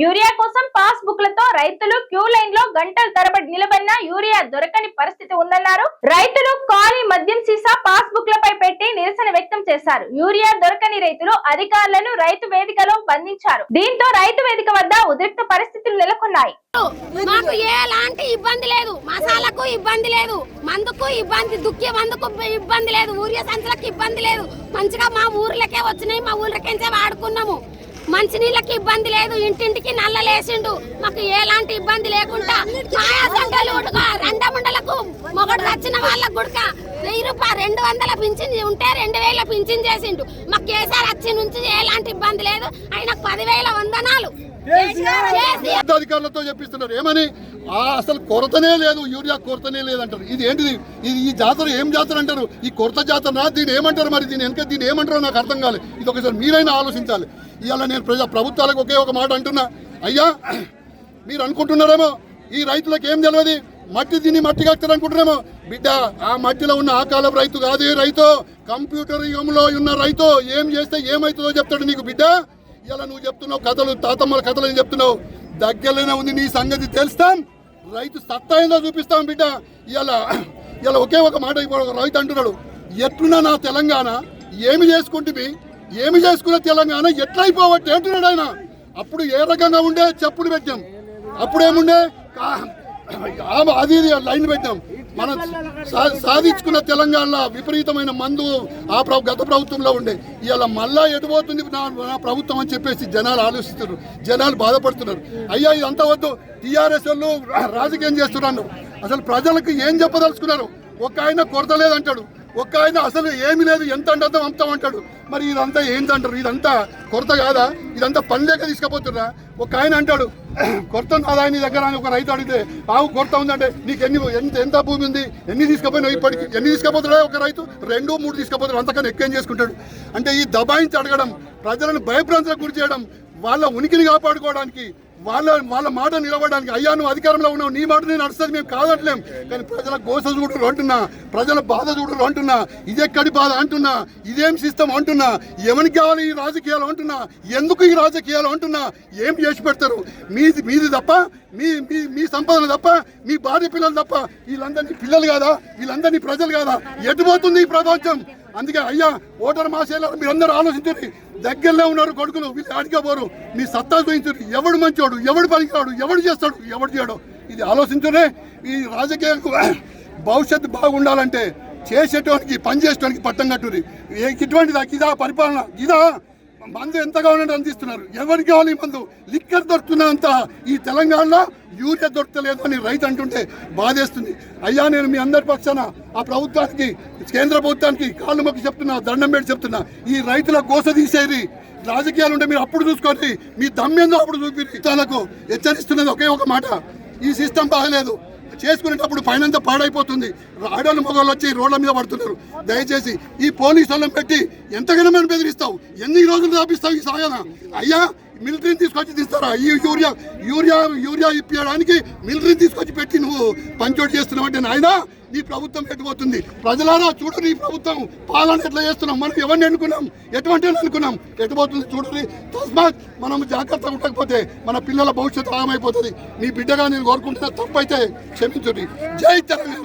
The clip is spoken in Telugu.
యూరియా కోసం పాస్ బుక్లతో రైతులు క్యూ లైన్లో గంటల తరబడి నిలబడిన యూరియా దొరకని పరిస్థితి ఉందన్నారు. రైతులు ఖాళీ మద్యం సీసా పాస్ బుక్లపై పెట్టి నిరసన వ్యక్తం చేశారు. యూరియా దొరకని రైతులు అధికారులను రైతు వేదికలో బంధించారు. దీంతో రైతు వేదిక వద్ద ఉద్రిక్త పరిస్థితులు నెలకొన్నాయి. మాకు ఎలాంటి ఇబ్బంది లేదు. మసాలకు ఇబ్బంది లేదు. మందుకు ఇబ్బంది దుక్కి మందుకు ఇబ్బంది లేదు. ఊరియా సంచులకు ఇబ్బంది లేదు. మంచిగా మా ఊర్లకే వచ్చినాయి. మా ఊర్లకెంచే వాడుకున్నాము. మంచినీళ్ళకి ఇబ్బంది లేదు ఇంటింటికి నల్లలేసిండు. మాకు ఎలాంటి ఇబ్బంది లేకుండా మాయా సంఘాలు ఉడక రెండముండలకు మొగడు వచ్చిన వాళ్ళకు గుడక వెయ్యి రూపాయలు రెండు వందల పింఛన్ ఉంటే రెండు వేల పింఛన్ చేసిండు. మాకు కేసీఆర్ వచ్చి నుంచి ఎలాంటి ఇబ్బంది లేదు. ఆయనకు పదివేల వందనాలు. అధికారులతో చెప్పిస్తున్నారు. ఏమని? ఆ అసలు కొరతనే లేదు యూరియా కొరతనే లేదంటారు. ఇది ఏంటిది? ఇది ఈ జాతర ఏం జాతర అంటారు? ఈ కొరత జాతర దీన్ని ఏమంటారు మరి? దీని వెనక దీన్ని ఏమంటారో నాకు అర్థం కాలేదు. ఇది ఒకసారి మీరైనా ఆలోచించాలి. ఇవాళ నేను ప్రజా ప్రభుత్వాలకు ఒకే ఒక మాట అంటున్నా. అయ్యా మీరు అనుకుంటున్నారేమో ఈ రైతులకు ఏం తెలియదు? మట్టి తిని మట్టి కట్టారు అనుకుంటున్నామో బిడ్డ ఆ మట్టిలో ఉన్న ఆ కాలం రైతు కాదు రైతు? కంప్యూటర్ యుగంలో ఉన్న రైతు ఏం చేస్తే ఏమవుతుందో చెప్తాడు నీకు బిడ్డ. ఇలా నువ్వు చెప్తున్నావు కథలు తాతమ్మల కథలు ఏం చెప్తున్నావు. దగ్గరలోనే ఉంది నీ సంగతి తెలుస్తాం. రైతు సత్తా ఏందో చూపిస్తాం బిడ్డ. ఇలా ఇలా ఒకే ఒక మాట ఇప్పుడు ఒక రైతు అంటున్నాడు. ఎట్లున్నా నా తెలంగాణ ఏమి చేసుకుంటుంది ఏమి చేసుకున్న తెలంగాణ ఎట్లయిపోవట్టు అంటున్నాడు ఆయన. అప్పుడు ఏ రకంగా ఉండే? చెప్పులు పెట్టాం అప్పుడేముండే? అది ఇది లైన్ పెట్టాం మనం సాధించుకున్న తెలంగాణలో విపరీతమైన మందు ఆ ప్ర- గత ప్రభుత్వంలో ఉండే. ఇవాళ మళ్ళా ఎటుపోతుంది నా ప్రభుత్వం అని చెప్పేసి జనాలు ఆలోచిస్తున్నారు. జనాలు బాధపడుతున్నారు. అయ్యా ఇదంతా వద్దు. టీఆర్ఎస్ వాళ్ళు రాజకీయం చేస్తున్నారు అసలు ప్రజలకు ఏం చెప్పదలుచుకున్నారు? ఒక ఆయన కొరత లేదంటాడు. ఒక్క ఆయన అసలు ఏమీ లేదు ఎంత అంటే అమ్ముతాం అంటాడు మరి ఇదంతా ఏంటంటారు ఇదంతా కొరత కాదా? ఇదంతా పని లేక తీసుకుపోతున్నా ఒక ఆయన అంటాడు కొరత కాదా నీ దగ్గర అని ఒక రైతు అడిగితే ఆవు కొరత ఉందంటే నీకు ఎన్ని ఎంత ఎంత భూమి ఉంది? ఎన్ని తీసుకుపోయినావు ఇప్పటికి? ఎన్ని తీసుకుపోతాడా ఒక రైతు? రెండు మూడు తీసుకుపోతాడు అంతకన్నా ఎక్కువ చేసుకుంటాడు? అంటే ఈ దబాయించి అడగడం ప్రజలను భయభ్రాంతులకు గురి చేయడం వాళ్ళ ఉనికిని కాపాడుకోవడానికి వాళ్ళ వాళ్ళ మాట నిలబడడానికి అయ్యా నువ్వు అధికారంలో ఉన్నావు నీ మాట నేను నడుస్తుంది మేము కాదట్లేం కానీ ప్రజల గోస చూడరు అంటున్నా ప్రజల బాధ చూడరు అంటున్నా ఇదెక్కడి బాధ అంటున్నా ఇదేం సిస్టమ్ అంటున్నా ఎవరికి కావాలి ఈ రాజకీయాలు అంటున్నా ఎందుకు ఈ రాజకీయాలు అంటున్నా ఏం చేసి పెడతారు? మీది మీది తప్ప మీ మీ మీ సంపాదన తప్ప మీ భార్య పిల్లలు తప్ప వీళ్ళందరినీ పిల్లలు కాదా? వీళ్ళందరినీ ప్రజలు కాదా? ఎటుపోతుంది ఈ ప్రపంచం? అందుకే అయ్యా ఓటర్ మాసేలా మీరందరూ ఆలోచించండి. దగ్గరలో ఉన్నారు కొడుకులు వీళ్ళు అడిగబోరు మీ సత్తా చూపించరు. ఎవడు మంచివాడు ఎవడు పనికిరాడు ఎవడు చేస్తాడు ఎవడు చేయడు. ఇది ఆలోచించునే ఈ రాజకీయాలకు భవిష్యత్తు బాగుండాలంటే చేసేటోనికి పనిచేసేటోనికి పట్టం కట్టుది ఇటువంటిదా? ఇదా పరిపాలన? ఇదా? మందు ఎంత కావాలంటే అందిస్తున్నారు? ఎవరికి కావాలి ఈ మందు? లిక్కర్ దొరుకుతున్నంత ఈ తెలంగాణలో యూరియా దొరకలేదు అని రైతు అంటుంటే బాధేస్తుంది. అయ్యా నేను మీ అందరి పక్షాన ఆ ప్రభుత్వానికి కేంద్ర ప్రభుత్వానికి కాళ్ళు మొక్కి చెప్తున్నా దండం పెట్టి చెప్తున్నా ఈ రైతుల గోస తీసేది రాజకీయాలు ఉంటే మీరు అప్పుడు చూసుకోండి. మీ దమ్మేందో అప్పుడు చూపి తనకు హెచ్చరిస్తున్నది ఒకే ఒక మాట. ఈ సిస్టమ్ బాగలేదు. చేసుకునేటప్పుడు పైనంతా పాడైపోతుంది. ఆడవాళ్ళు మగవాళ్ళు వచ్చి రోడ్ల మీద పడుతున్నారు. దయచేసి ఈ పోలీసు వాళ్ళని పెట్టి ఎంతగానో మేము బెదిరిస్తావు ఎన్ని రోజులు రాపిస్తావు ఈ సాగన? అయ్యా మిలిటరీని తీసుకొచ్చి తీస్తారా? ఈ యూరియా యూరియా యూరియా ఇప్పించడానికి మిలిటరీని తీసుకొచ్చి పెట్టి నువ్వు పంచోటి చేస్తున్నావు అంటే నాయనా నీ ప్రభుత్వం ఎటుపోతుంది? ప్రజలారా చూడు నీ ప్రభుత్వం పాలన ఎట్లా చేస్తున్నాం? మనం ఎవరిని ఎన్నుకున్నాం? ఎటువంటి అనుకున్నాం ఎటుపోతుంది చూడండి తస్మాత్ మనం జాగ్రత్తగా ఉండకపోతే మన పిల్లల భవిష్యత్తు ఆగమైపోతుంది. మీ బిడ్డగా నేను కోరుకుంటున్నా తప్పైతే క్షమించుడి. జై తెలంగాణ.